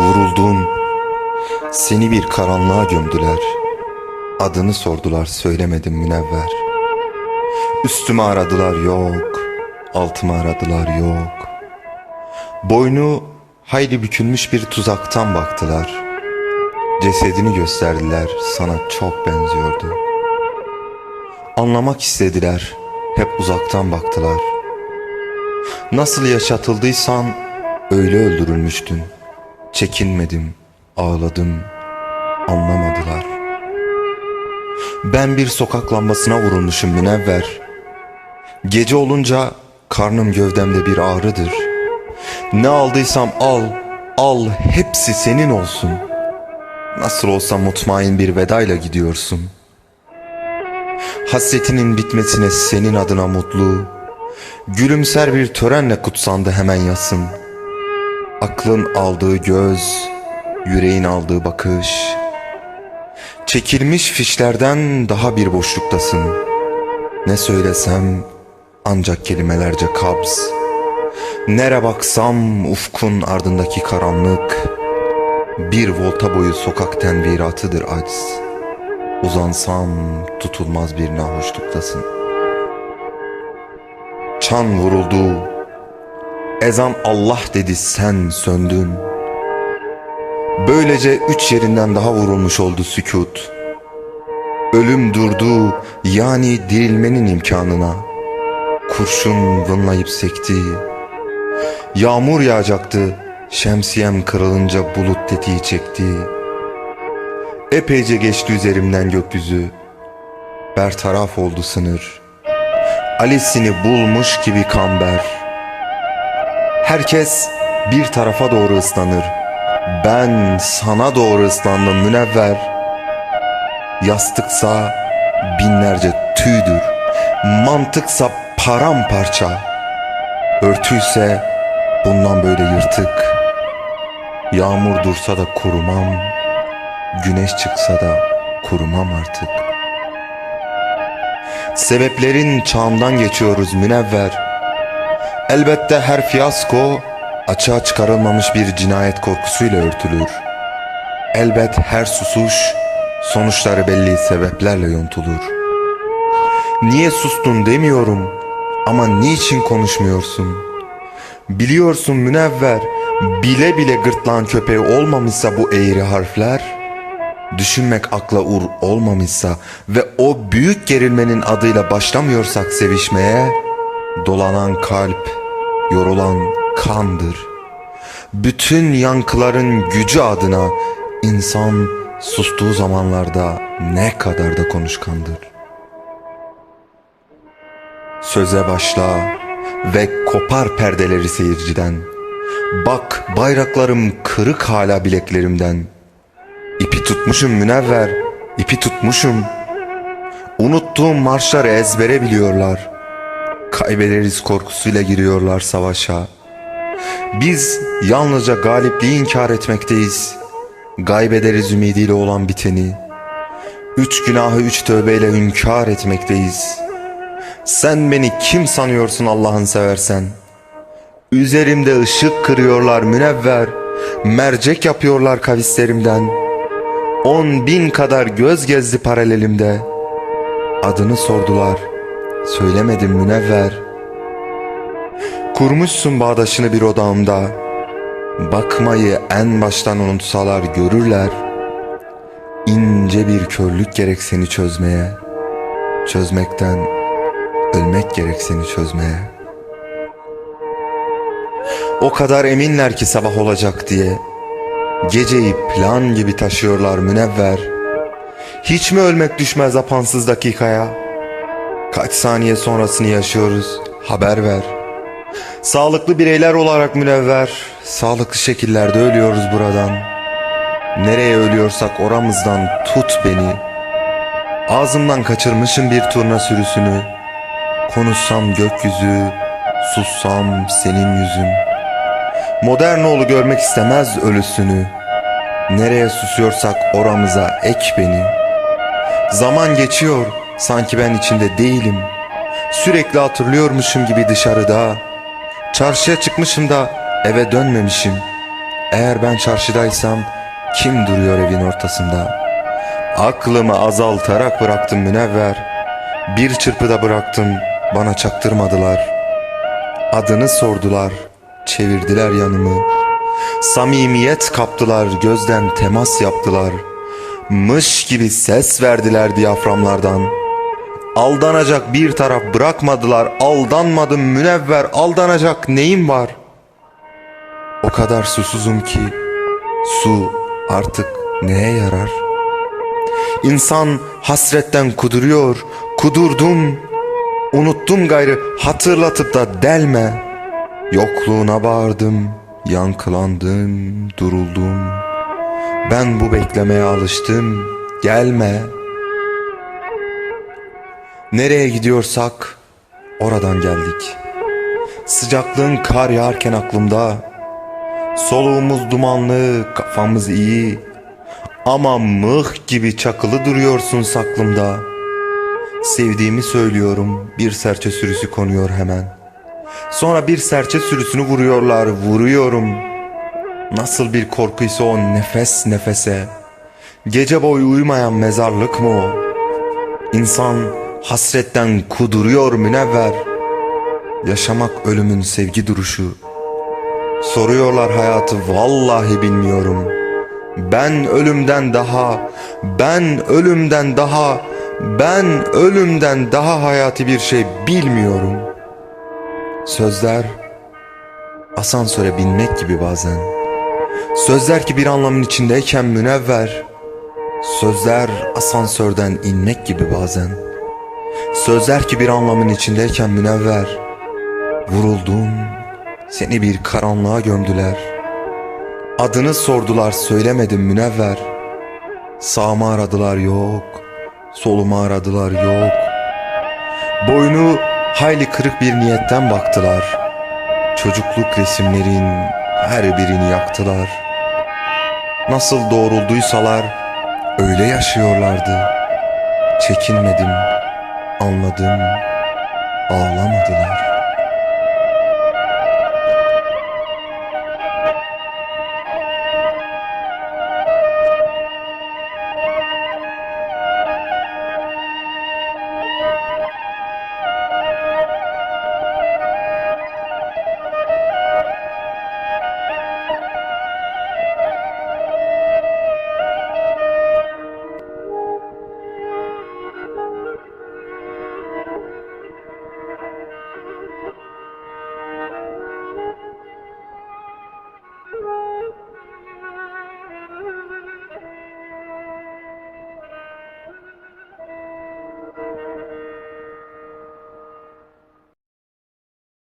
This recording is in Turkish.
Vuruldun, seni bir karanlığa gömdüler. Adını sordular söylemedim münevver. Üstümü aradılar yok, altımı aradılar yok. Boynu hayli bükülmüş bir tuzaktan baktılar. Cesedini gösterdiler sana çok benziyordu. Anlamak istediler, hep uzaktan baktılar. Nasıl yaşatıldıysan öyle öldürülmüştün. Çekinmedim, ağladım, anlamadılar. Ben bir sokak lambasına vurulmuşum münevver. Gece olunca karnım gövdemde bir ağrıdır. Ne aldıysam al, al hepsi senin olsun. Nasıl olsa mutmain bir vedayla gidiyorsun. Hasretinin bitmesine senin adına mutlu, Gülümser bir törenle kutsandı hemen yasın. Aklın aldığı göz, yüreğin aldığı bakış. Çekilmiş fişlerden daha bir boşluktasın. Ne söylesem ancak kelimelerce kabz. Nere baksam ufkun ardındaki karanlık. Bir volta boyu sokak tenviratıdır aciz. Uzansam tutulmaz bir nahoşluktasın. Çan vuruldu. Ezan Allah dedi sen söndün. Böylece üç yerinden daha vurulmuş oldu sükut. Ölüm durdu yani dirilmenin imkanına. Kurşun vınlayıp sekti. Yağmur yağacaktı. Şemsiyem kırılınca bulut tetiği çekti. Epeyce geçti üzerimden gökyüzü. Bertaraf oldu sınır. Alice'ini bulmuş gibi kamber. Herkes bir tarafa doğru ıslanır. Ben sana doğru ıslandım münevver. Yastıksa binlerce tüydür. Mantıksa paramparça. Örtüyse bundan böyle yırtık. Yağmur dursa da kurumam. Güneş çıksa da kurumam artık.'' Sebeplerin çağından geçiyoruz münevver. Elbette her fiyasko açığa çıkarılmamış bir cinayet korkusuyla örtülür. Elbet her susuş sonuçları belli sebeplerle yontulur. Niye sustun demiyorum ama niçin konuşmuyorsun? Biliyorsun münevver bile bile gırtlağın köpeği olmamışsa bu eğri harfler Düşünmek akla ur olmamışsa ve o büyük gerilmenin adıyla başlamıyorsak sevişmeye, dolanan kalp, yorulan kandır. Bütün yankıların gücü adına insan sustuğu zamanlarda ne kadar da konuşkandır. Söze başla ve kopar perdeleri seyirciden. Bak bayraklarım kırık hala bileklerimden.'' İpi tutmuşum münevver, ipi tutmuşum. Unuttuğum marşları ezbere biliyorlar. Kaybederiz korkusuyla giriyorlar savaşa. Biz yalnızca galipliği inkar etmekteyiz. Gaybederiz ümidiyle olan biteni. Üç günahı üç tövbeyle hünkâr etmekteyiz. Sen beni kim sanıyorsun Allah'ın seversen? Üzerimde ışık kırıyorlar münevver. Mercek yapıyorlar kavislerimden.'' On bin kadar göz gezdi paralelimde. Adını sordular. Söylemedim münevver. Kurmuşsun bağdaşını bir odamda. Bakmayı en baştan unutsalar görürler. İnce bir körlük gerek seni çözmeye. Çözmekten ölmek gerek seni çözmeye. O kadar eminler ki sabah olacak diye. Geceyi plan gibi taşıyorlar münevver Hiç mi ölmek düşmez apansız dakikaya Kaç saniye sonrasını yaşıyoruz? Haber ver. Sağlıklı bireyler olarak münevver. Sağlıklı şekillerde ölüyoruz buradan. Nereye ölüyorsak oramızdan tut beni. Ağzımdan kaçırmışım bir turna sürüsünü. Konuşsam gökyüzü Sussam senin yüzün. Modern oğlu görmek istemez ölüsünü. Nereye susuyorsak oramıza ek beni. Zaman geçiyor sanki ben içinde değilim. Sürekli hatırlıyormuşum gibi dışarıda. Çarşıya çıkmışım da eve dönmemişim. Eğer ben çarşıdaysam kim duruyor evin ortasında? Aklımı azaltarak bıraktım münevver. Bir çırpıda bıraktım bana çaktırmadılar. Adını sordular, çevirdiler yanımı. Samimiyet kaptılar, gözden temas yaptılar. Mış gibi ses verdiler diyaframlardan. Aldanacak bir taraf bırakmadılar, aldanmadım münevver, aldanacak neyim var? O kadar susuzum ki, su artık neye yarar? İnsan hasretten kuduruyor, kudurdum, unuttum gayrı hatırlatıp da delme. Yokluğuna bağırdım, yankılandım, duruldum. Ben bu beklemeye alıştım, gelme. Nereye gidiyorsak oradan geldik. Sıcaklığın kar yağarken aklımda, soluğumuz dumanlı, kafamız iyi. Ama mıh gibi çakılı duruyorsun saklımda. Sevdiğimi söylüyorum, bir serçe sürüsü konuyor hemen. Sonra bir serçe sürüsünü vuruyorlar, vuruyorum. Nasıl bir korkuysa o nefes nefese. Gece boyu uyumayan mezarlık mı o? İnsan hasretten kuduruyor münevver. Yaşamak ölümün sevgi duruşu. Soruyorlar hayatı vallahi bilmiyorum. Ben ölümden daha, ben ölümden daha, ben ölümden daha hayati bir şey bilmiyorum. Sözler asansöre binmek gibi bazen. Sözler ki bir anlamın içindeyken münevver. Sözler asansörden inmek gibi bazen. Sözler ki bir anlamın içindeyken münevver. Vuruldun, seni bir karanlığa gömdüler. Adını sordular söylemedim münevver. Sağımı aradılar yok, solumu aradılar yok. Boynu hayli kırık bir niyetten baktılar. Çocukluk resimlerin her birini yaktılar. Nasıl doğrulduysalar öyle yaşıyorlardı. Çekinmedim, anladım, ağlamadılar.